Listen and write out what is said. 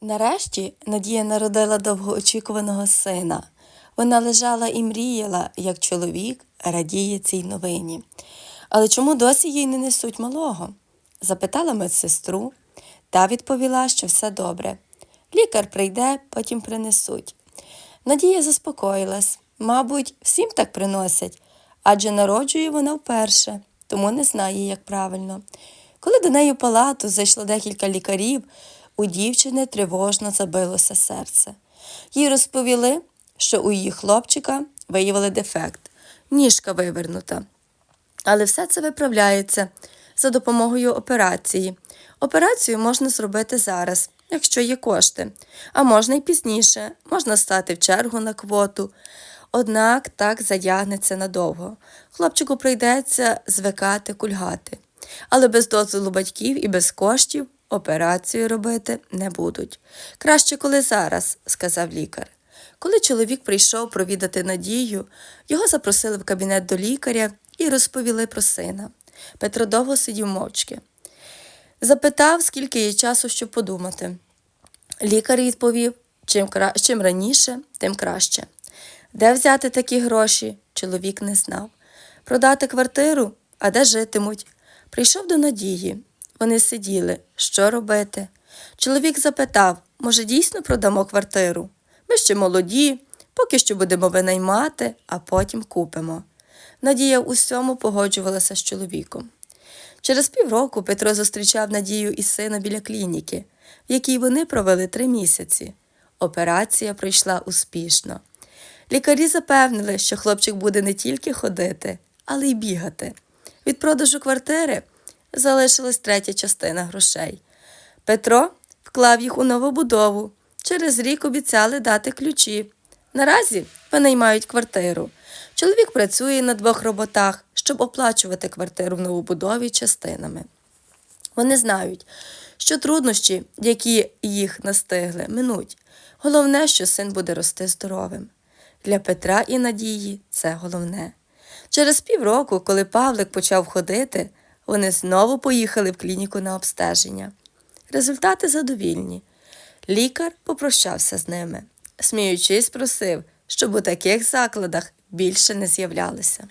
Нарешті Надія народила довгоочікуваного сина. Вона лежала і мріяла, як чоловік радіє цій новині. Але чому досі їй не несуть малого? запитала медсестру та відповіла, що все добре. Лікар прийде, потім принесуть. Надія заспокоїлась. Мабуть, всім так приносять, адже народжує вона вперше, тому не знає, як правильно. Коли до неї в палату зайшло декілька лікарів, у дівчини тривожно забилося серце. Їй розповіли, що у її хлопчика виявили дефект, ніжка вивернута. Але все це виправляється за допомогою операції. Операцію можна зробити зараз, якщо є кошти, а можна й пізніше, можна стати в чергу на квоту. Однак так затягнеться надовго. Хлопчику прийдеться звикати кульгати. Але без дозволу батьків і без коштів операцію робити не будуть. Краще, коли зараз, сказав лікар. Коли чоловік прийшов провідати Надію, його запросили в кабінет до лікаря і розповіли про сина. Петро довго сидів мовчки. Запитав, скільки є часу, щоб подумати. Лікар відповів, чим, кра... чим раніше, тим краще. Де взяти такі гроші, чоловік не знав. Продати квартиру, а де житимуть. Прийшов до Надії. Вони сиділи. Що робити? Чоловік запитав, може, дійсно продамо квартиру? Ми ще молоді, поки що будемо винаймати, а потім купимо. Надія усьому погоджувалася з чоловіком. Через півроку Петро зустрічав Надію і сина біля клініки, в якій вони провели три місяці. Операція пройшла успішно. Лікарі запевнили, що хлопчик буде не тільки ходити, але й бігати. Від продажу квартири залишилась третя частина грошей. Петро вклав їх у новобудову. Через рік обіцяли дати ключі. Наразі винаймають квартиру. Чоловік працює на двох роботах, щоб оплачувати квартиру в новобудові частинами. Вони знають, що труднощі, які їх настигли, минуть. Головне, що син буде рости здоровим. Для Петра і Надії це головне. Через півроку, коли Павлик почав ходити, вони знову поїхали в клініку на обстеження. Результати задовільні. Лікар попрощався з ними, сміючись, просив, щоб у таких закладах більше не з'являлися.